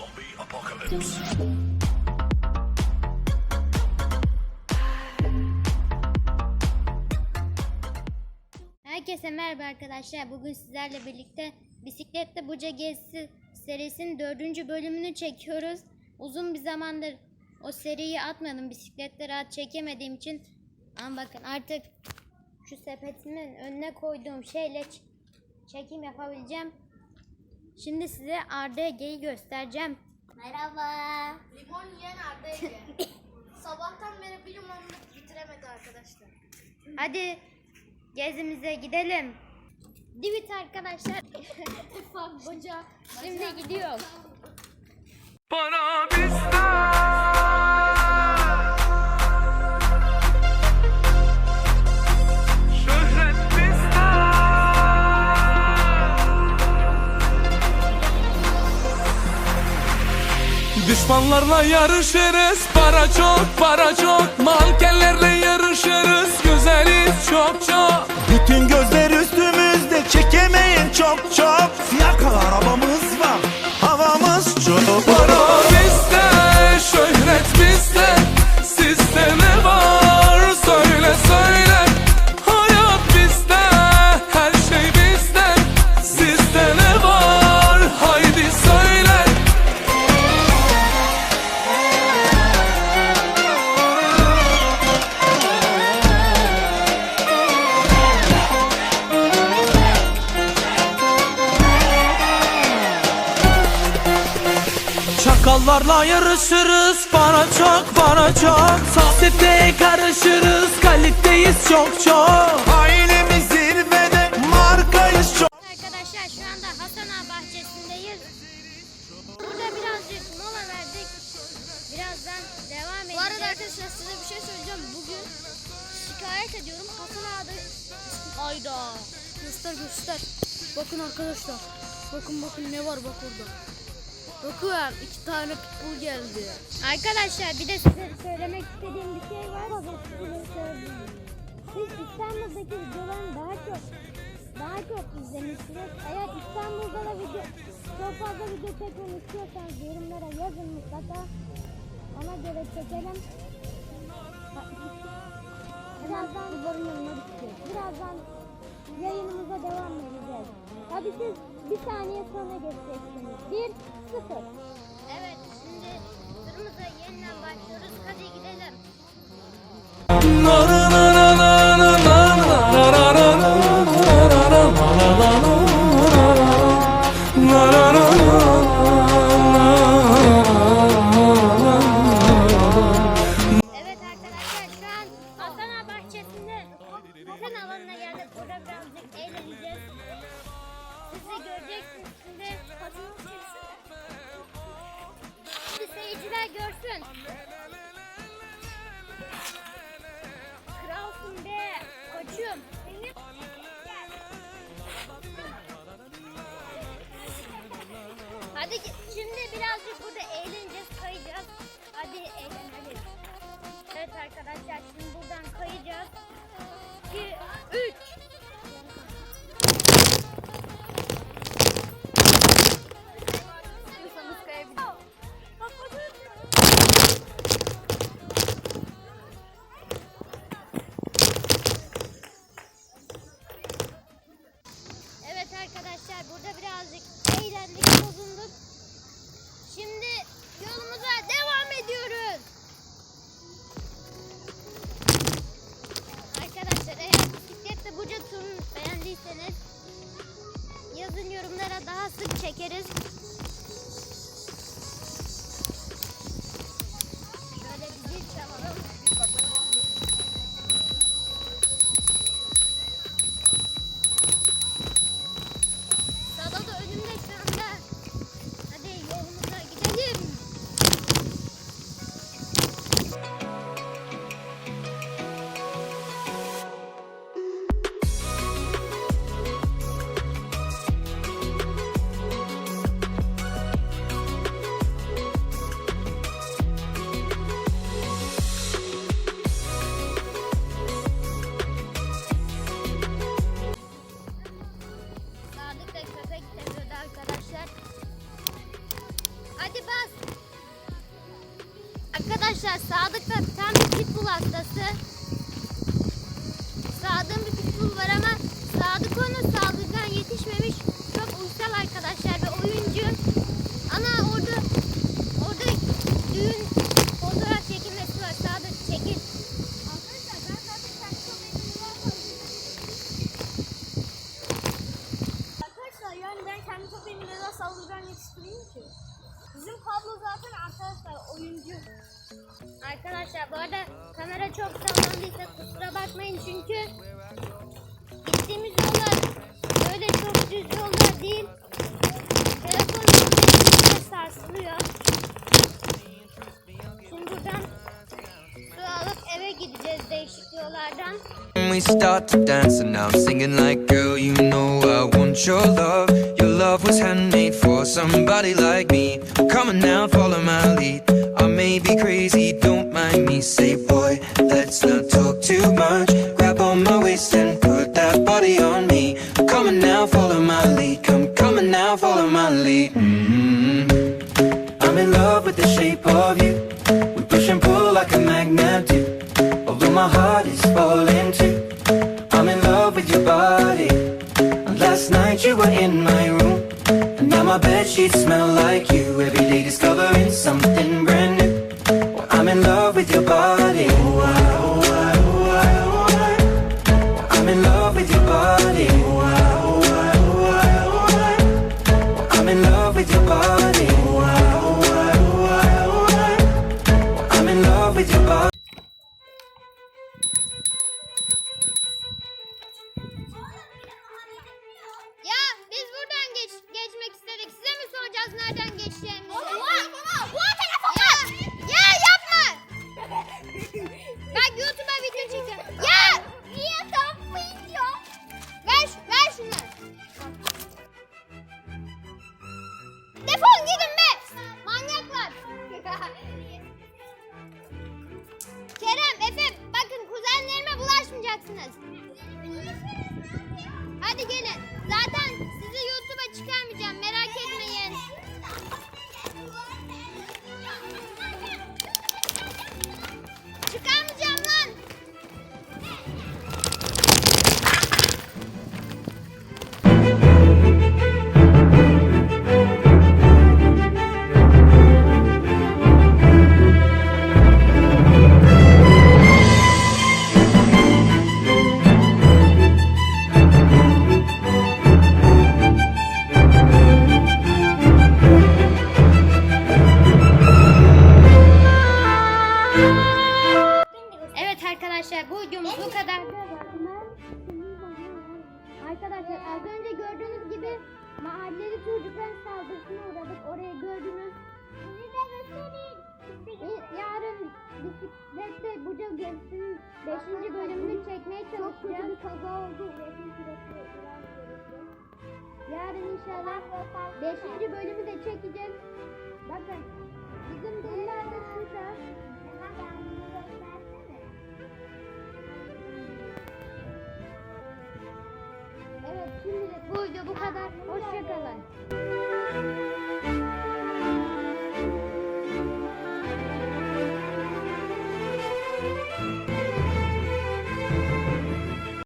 Zombie apocalypse. Herkese merhaba arkadaşlar. Bugün sizlerle birlikte Bisikletle Buca Gezisi serisinin dördüncü bölümünü çekiyoruz. Uzun bir zamandır o seriyi atmadım. Bisikletle rahat çekemediğim için. Ama bakın artık şu sepetimin önüne koyduğum şeyle çekim yapabileceğim. Şimdi size Arda Ege'yi göstereceğim. Merhaba. Limon yiyen Arda Ege. Sabahtan beri bir limonunu bitiremedi arkadaşlar. Hadi gezimize gidelim. Divit arkadaşlar. Şimdi gidiyoruz. Para bizden. Düşmanlarla yarışırız. Para çok para çok. Mankenlerle yarışırız Çakallarla yarışırız Para çok para çok Sosyeteye karışırız Kaliteyiz çok çok Ailemiz zirvede markayız çok Arkadaşlar şu anda Hasan Ağa bahçesindeyiz. Burada birazcık mola verdik. Birazdan devam edeceğiz. Bu arada arkadaşlar size bir şey söyleyeceğim. Bugün şikayet ediyorum. Hasan Ağa'da... Ayda. Göster göster. Bakın arkadaşlar. Bakın bakın ne var bak orada. Bakın iki tane pitbull geldi. Arkadaşlar bir de size söylemek istediğim bir şey var. Siz İstanbul'daki videoların daha çok daha çok izlemişsiniz. Eğer İstanbul'da da video çok fazla video çekmemi istiyorsanız yorumlara yazın mutlaka. Ona göre çekelim. Birazdan bunların yanına. Birazdan yayınımıza devam edeceğiz. Hadi siz bir saniye sonra geçeceksiniz. Bir, sıfır. Evet, rahatsızlık çekeriz. Hadi bas. Arkadaşlar Sadık tam bir pitbull hastası. Sadık'ın bir pitbull var ama Sadık ona saldırgan yetişmemiş. Çok uysal arkadaşlar ve oyuncu. Ana orada Arkadaşlar bu arada kamera çok sallandıysa kusura bakmayın çünkü gittiğimiz yollar öyle çok düz yollar değil. Telefonum da sarsılıyor. Şimdi buradan su alıp eve gideceğiz değişik yollardan. we start to dance and I'm singing like girl you know I want your love your love was handmade for somebody like me come on now follow my lead may be crazy don't mind me. Say boy let's not talk too much. Grab on my waist and put that body on me. Come on now follow my lead. Come on now follow my lead. Mm I'm in love with the shape of you. We push and pull like a magnet do. Although my heart is falling too. I'm in love with your body. And Last night you were in my room. And now my bed sheets smell like you. Every day discovering something brand mi soracağız nereden geçeceğimizi? Ya, ya yapma. Ben YouTube'a video çekeceğim. Ya! Niye tapmayacağım? Ver, ver şunu. Defol gidin be. Manyaklar. Kerem, Efe bakın kuzenlerime bulaşmayacaksınız. Hadi gelin. Zaten arkadaşlar bu videomuz bu kadar. Arkadaşlar az önce gördüğünüz gibi mahalleli çocukların saldırısına uğradık. Oraya gördünüz. Yarın bisiklette Buca Gezisi'nin 5. bölümünü çekmeye çalışacağız. bir kaza oldu. Yarın inşallah 5. bölümü de çekeceğiz. Bakın bizim deliler de şurada. Evet şimdilik bu video bu kadar. Hoşçakalın.